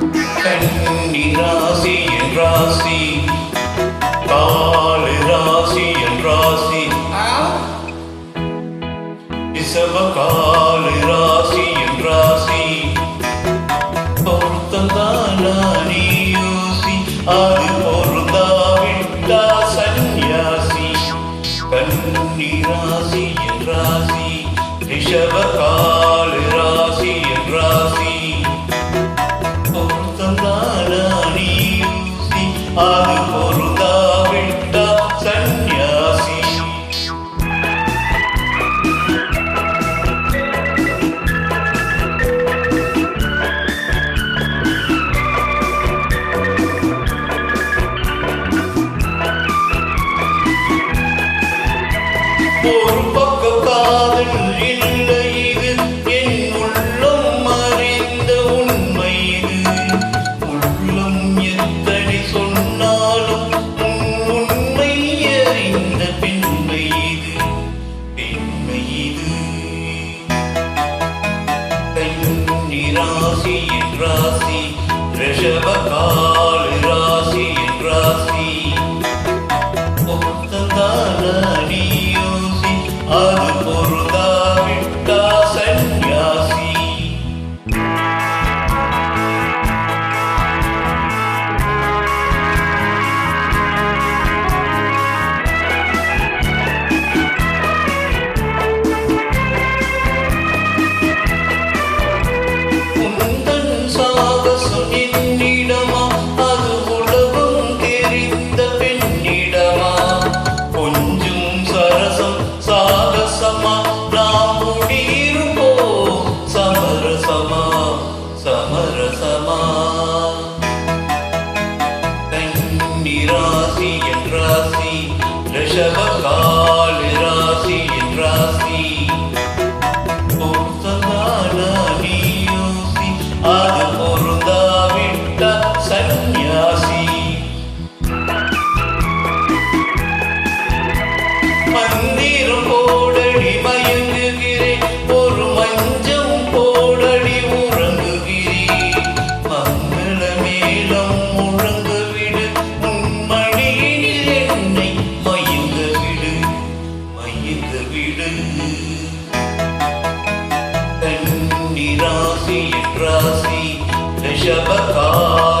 கன்னி ராசி என் ராசி. காலு ராசி என் ராசி. விசவ காலு ராசி என் ராசி. பொருத்தந்தானா யோசி. அது பொருந்தாவிட்டா சன்னியாசி கன்னி ராசி என் ராசி. ரிஷவ காலு அது பொருந்தாவிட்டா சந்நியாசி ஒரு பக்கம் காதல் இது ராசி ராசி ரிஷபகா ரசமா கன்னி ராசி என் கன்னி ராசி என் ராசி ரிஷப